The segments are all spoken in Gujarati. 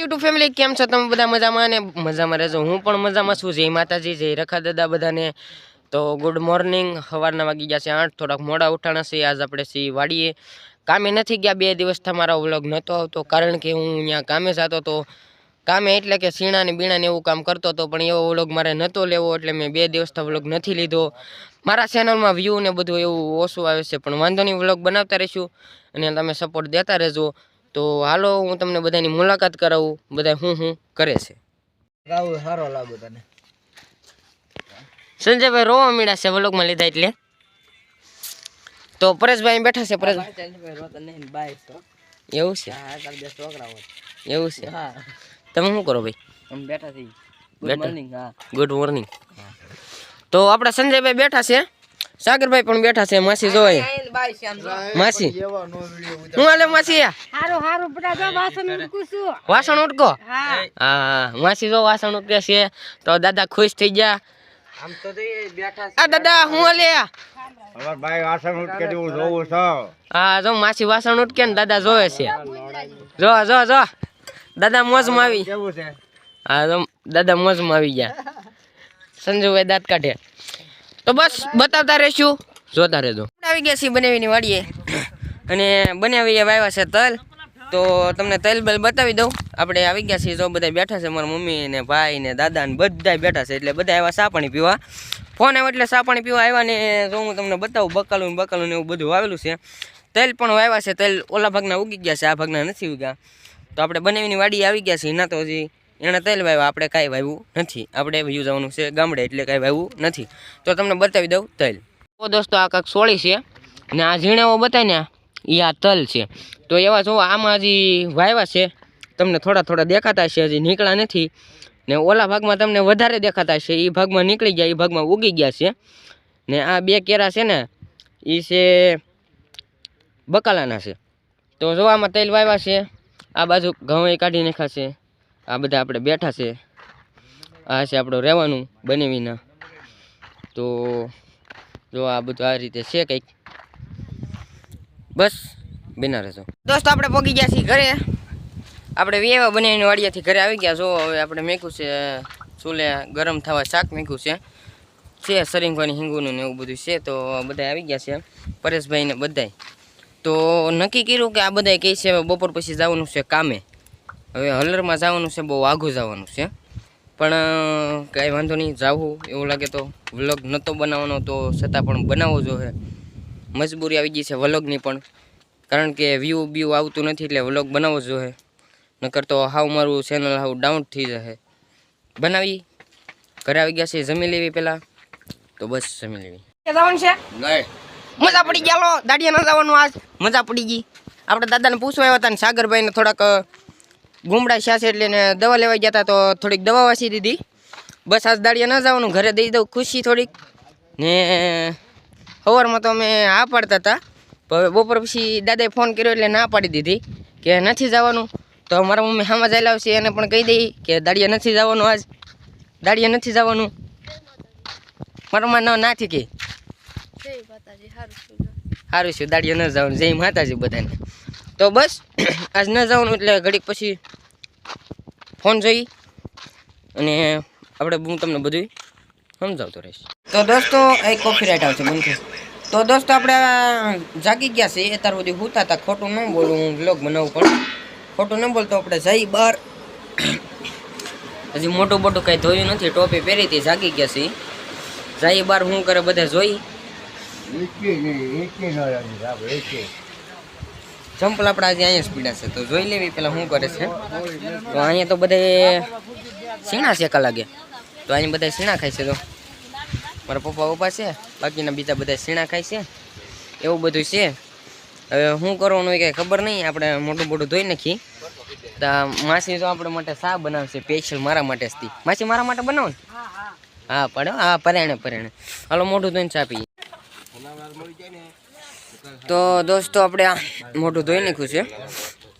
યુટ્યુબ ફેમિલી કેમ છો? તમે બધા મજામાં? અને મજામાં રહેજો. હું પણ મજામાં છું. જય માતાજી, જય રખા દાદા બધાને. તો ગુડ મોર્નિંગ સવારના વાગી ગયા છે આઠ. થોડાક મોડા ઉઠાણા છે. આજ આપણે સી વાડીએ. કામે નથી ગયા. બે દિવસથી મારો વ્લોગ નહોતો આવતો. કારણ કે હું અહીંયા કામે જતો હતો કામે એટલે કે સીણા ને બીણા એવું કામ કરતો હતો. પણ એવો વ્લોગ મારે નહોતો લેવો એટલે મેં બે દિવસથી વ્લોગ નથી લીધો. મારા ચેનલમાં વ્યૂ ને બધું એવું ઓછું આવે છે. પણ વાંધો નહીં વ્લોગ બનાવતા રહીશું. અને તમે સપોર્ટ દેતા રહેજો. તો હાલો હું તમને બધાની મુલાકાત કરાવું. બધા હું હું કરે છે? સારો લાગુ તને. સંજયભાઈ રોવા મીડા છે વ્લોગમાં લીધા એટલે. તો પરેશભાઈ બેઠા છે એવું છે? એવું છે? હા. તમે શું કરો ભાઈ? બેઠા ગુડ મોર્નિંગ તો આપણા સંજયભાઈ બેઠા છે. સાગરભાઈ પણ બેઠા છે માસી જો અહીંયા. બાય શ્યામ માસી. હું હાલે માસી? હારું હારું બધા જો વાસણ ઉટકું છું. વાસણ ઉટકો હા. હા માસી જો વાસણ ઉટકે છે તો દાદા ખુશ થઈ ગયા. આમ તો બેઠા આ દાદા હું હાલે? અમાર ભાઈ વાસણ ઉટકે હું જોઉં છું. હા જો માસી વાસણ ઉટકે ને દાદા જોવે છે. જો જો જો. દાદા મોજમાં આવી. કેવું છે? હા તો દાદા મોજમાં આવી ગયા. સંજુભાઈ દાંત કાઢે. તો બસ બતાવતા રહેશું. જોતા રહેજો. આવી ગયા છીએ બનાવીની વાડીએ. અને બનાવી વાવ્યા છે તલ. તો તમને તલ બલ બતાવી દઉં. આપણે આવી ગયા છીએ જો બધા બેઠા છે. મારા મમ્મી ને ભાઈ ને દાદા ને બધા બેઠા છે. એટલે બધા આવ્યા સા પાણી પીવા. ફોન આવ્યો એટલે સા પાણી પીવા આવ્યા ને જો હું તમને બતાવું, બકાલું બકાલું ને એવું બધું વાવેલું છે. તેલ પણ વાવ્યા છે. તેલ ઓલા ભાગના ઉગી ગયા છે. આ ભાગના નથી ઉગ્યા. તો આપણે બનાવીની વાડી આવી ગયા છીએ. ના તો હજી એણે તેલ વાવ્યા. આપણે કાંઈ વાવ્યું નથી. આપણે વ્યૂ જવાનું છે ગામડે એટલે કાંઈ વાવ્યું નથી. તો તમને બતાવી દઉં તલ. તો દોસ્તો, આ કાંક સોળી છે. ને આ ઝીણાઓ બતાવીને એ આ તલ છે. તો એવા જો આમાં હજી વાવ્યા છે. તમને થોડા થોડા દેખાતા છે હજી નીકળ્યા નથી. ને ઓલા ભાગમાં તમને વધારે દેખાતા છે એ ભાગમાં નીકળી ગયા એ ભાગમાં ઉગી ગયા છે. ને આ બે કેરા છે ને એ છે બકાલાના છે. તો જો આમાં તેલ વાવ્યા છે. આ બાજુ ઘઉં કાઢી નાખાશે આ બધા આપણે બેઠા છે. આ છે આપણું રહેવાનું બનાવીને તો જો આ બધું આ રીતે છે કંઈક. બસ, બિના રહેશો દોસ્તો, આપણે પગી ગયા છીએ ઘરે. આપણે વેવા બનાવીને વાડિયાથી ઘરે આવી ગયા. જો હવે આપણે મેકું છે, ચૂલે ગરમ થવા શાક મેકું છે. છે સરિંગવાની હિંગુનું ને એવું બધું છે, તો બધા આવી ગયા છે. પરેશભાઈ ને બધાય. તો નક્કી કર્યું કે આ બધા કહે છે બપોર પછી જવાનું છે કામે. હવે હલરમાં જવાનું છે, બહુ આઘું જવાનું છે. પણ કાંઈ વાંધો નહીં જાવું એવું લાગે તો વ્લોગ નહોતો બનાવવાનો તો છતાં પણ બનાવવો જોઈએ. મજબૂરી આવી ગઈ છે વ્લોગની પણ. કારણ કે વ્યૂ વ્યૂ આવતું નથી એટલે વ્લોગ બનાવવો જોઈએ. નકર તો હાવ મારું ચેનલ હાવ ડાઉન થઈ જશે. બનાવી. ઘરે આવી ગયા છે જમી લેવી પહેલાં તો બસ જમી લેવી. જવાનું છે? મજા પડી ગયા દાડિયા ન જવાનું આજ. મજા પડી ગઈ. આપણે દાદાને પૂછવા આવ્યા હતા ને સાગરભાઈને થોડાક ગુમડા છે એટલે ને દવા લેવા ગયા હતા તો થોડીક દવા વાસી દીધી. બસ આજ દાડિયા ન જવાનું ઘરે દઈ દઉં ખુશી થોડીક. ને સવારમાં તો અમે હા પાડતા હતા હવે બપોર પછી દાદાએ ફોન કર્યો એટલે ના પાડી દીધી કે નથી જવાનું. તો મારા મમ્મી હામાં જાય લાવશે એને પણ કહી દઈ કે દાડિયા નથી જવાનું આજ. દાડિયા નથી જવાનું. મારા મમ્મા ન નાથી કે. સારું છું દાડિયા ન જવાનું. જય માતાજી બધાને. તો બસ આજ ન જવાનું એટલે ઘડીક પછી ફોન જોઈ અને આપણે હું તમને બધું સમજાવતો રહીશ. તો દોસ્તો એક કોફી રાઈટ આવશે બનશે તો દોસ્તો આપણે જાગી ગયા છે અત્યાર સુધી હુતા હતા. ખોટું ન બોલું હું બ્લોગ બનાવું પણ. ખોટું ન બોલતો આપણે જઈ બહાર હજી મોટું મોટું કંઈ ધોયું નથી. ટોપી પહેરી હતી જાગી ગયા છીએ. જઈ બહાર હું કરે બધા જોઈ એકે નહીં એકે ન રાજી સાહેબ એકે ચંપલ આપણે આજે અહીંયા સ્પીડા છે. તો જોઈ લેવી પેલા શું કરે છે. તો અહીંયા તો બધે સીણા શેકા લાગે. તો અહીંયા બધા સીણા ખાય છે તો. મારા પપ્પા પપ્પા છે. બાકીના બીજા બધા સીણા ખાય છે. એવું બધું છે. હવે શું કરવાનું કંઈ ખબર નહીં. આપણે મોટું મોટું ધોઈ નાખી તો માસી તો આપણે માટે શા બનાવશે, સ્પેશિયલ મારા માટે જ. માસી મારા માટે બનાવો હા, પડે હા, પરેણે પરેણે. હાલો, મોઢું ધોઈને ચા પીએ. તો દોસ્તો, આપણે મોઢું ધોઈ નાખ્યું છે.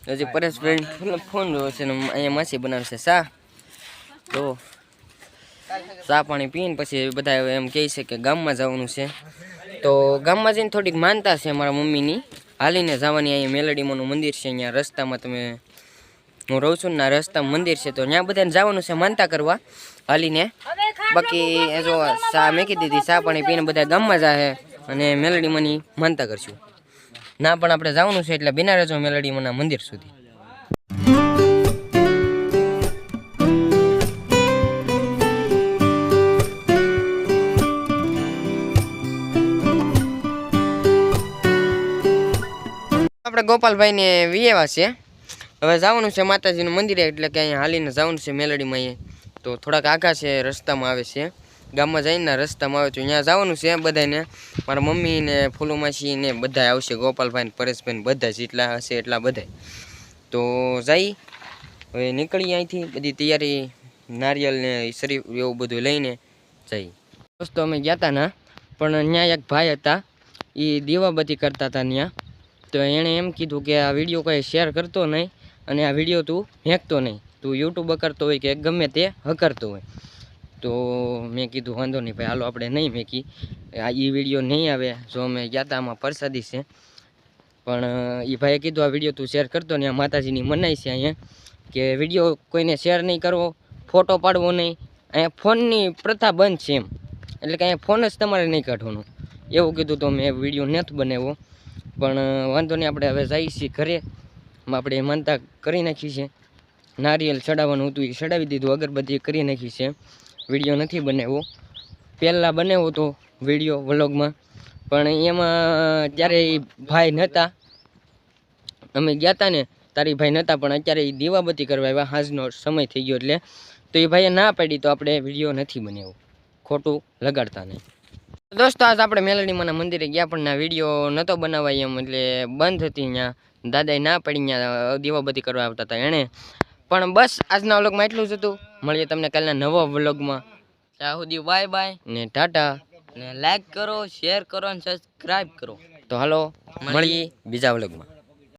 હજી પરેશભાઈ ફોન જોયો છે અહીંયા માસી બનાવશે શા તો ચા પાણી પીને પછી બધા એમ કહે છે કે ગામમાં જવાનું છે. તો ગામમાં જઈને થોડીક માનતા છે મારા મમ્મીની. હાલીને જવાની અહીંયા મેલડીમાંનું મંદિર છે, અહીંયા રસ્તામાં તમે હું રહું છું ને રસ્તા મંદિર છે, તો ત્યાં બધાને જવાનું છે માનતા કરવા. હાલીને. બાકી જો ચા મેકી દીધી, ચા પાણી પીને બધા ગામમાં જાહે. અને મેલડીમાંની માનતા કરશું. ના, પણ આપણે જવાનું છે એટલે બિના રહેજો મેલડીમાંના મંદિર સુધી. આપણે ગોપાલભાઈને વિયેવા છે. હવે જવાનું છે માતાજીનું મંદિરે, એટલે કે અહીંયા હાલીને જવાનું છે મેલડીમાં અહીંયા. તો થોડાક આઘા છે, રસ્તામાં આવે છે. ગામમાં જઈને રસ્તામાં આવે છે. અહીંયા જવાનું છે બધાને મારા મમ્મી ને, ફૂલુમાસી ને બધા આવશે. ગોપાલભાઈ ને, પરેશભાઈ ને બધા જેટલા હશે એટલા બધા તો જઈ હવે નીકળી અહીંથી. બધી તૈયારી, નારિયેલ ને શરીફ એવું બધું લઈને જઈ દોસ્તો અમે ગયા હતા ના, પણ ત્યાં એક ભાઈ હતા. એ દીવાબત્તી કરતા હતા ત્યાં તો એણે એમ કીધું કે આ વીડિયો કંઈ શેર કરતો નહીં અને આ વીડિયો તું હેંકતો નહીં. તું યુટ્યુબ કરતો હોય કે ગમે તે હકરતો હોય. તો મેં કીધું, વાંધો નહીં ભાઈ, હાલો આપણે નહીં મેકી આ એ વીડિયો નહીં આવે, જો અમે ગયા હતા આમાં પ્રસાદી છે. પણ એ ભાઈએ કીધું, આ વીડિયો તું શેર કરતો ને, આ માતાજીની મનાઈ છે અહીંયા. કે વીડિયો કોઈને શેર નહીં કરવો, ફોટો પાડવો નહીં. અહીંયા ફોનની પ્રથા બંધ છે એમ. એટલે કે અહીંયા ફોન જ તમારે નહીં કાઢવાનો. એવું કીધું તો મેં વીડિયો નથી બનાવ્યો. પણ વાંધો નહીં, આપણે હવે જઈએ છીએ ઘરે. આપણે માનતા કરી નાખી છે. નારિયેલ ચડાવવાનું હતું, એ ચડાવી દીધું, અગરબત્તી કરી નાખી છે. વીડિયો નથી બનાવ્યો. પહેલાં બનાવ્યો હતો વીડિયો વ્લોગમાં. પણ એમાં ત્યારે ભાઈ નહોતા અમે ગયા હતા ને, તારી ભાઈ નહોતા પણ અત્યારે એ દીવાબત્તી કરવા આવ્યા. હાજનો સમય થઈ ગયો એટલે. તો એ ભાઈએ ના પાડી તો આપણે વીડિયો નથી બનાવ્યો. ખોટું લગાડતા નહીં. દોસ્તો, આજ આપણે મેલડીમાંના મંદિરે ગયા, પણ ના વીડિયો નહોતો બનાવાય એમ, એટલે બંધ હતી ત્યાં દાદાએ ના પડી ત્યાં દીવાબત્તી કરવા આવતા હતા એણે. પણ બસ આજના વ્લોગમાં એટલું જ હતું. મળીએ તમને કાલના નવા વ્લોગમાં. ત્યાં સુધી બાય બાય ને ટાટા. ને લાઈક કરો શેર કરો અને સબસ્ક્રાઈબ કરો. તો હાલો મળીએ બીજા વ્લોગમાં.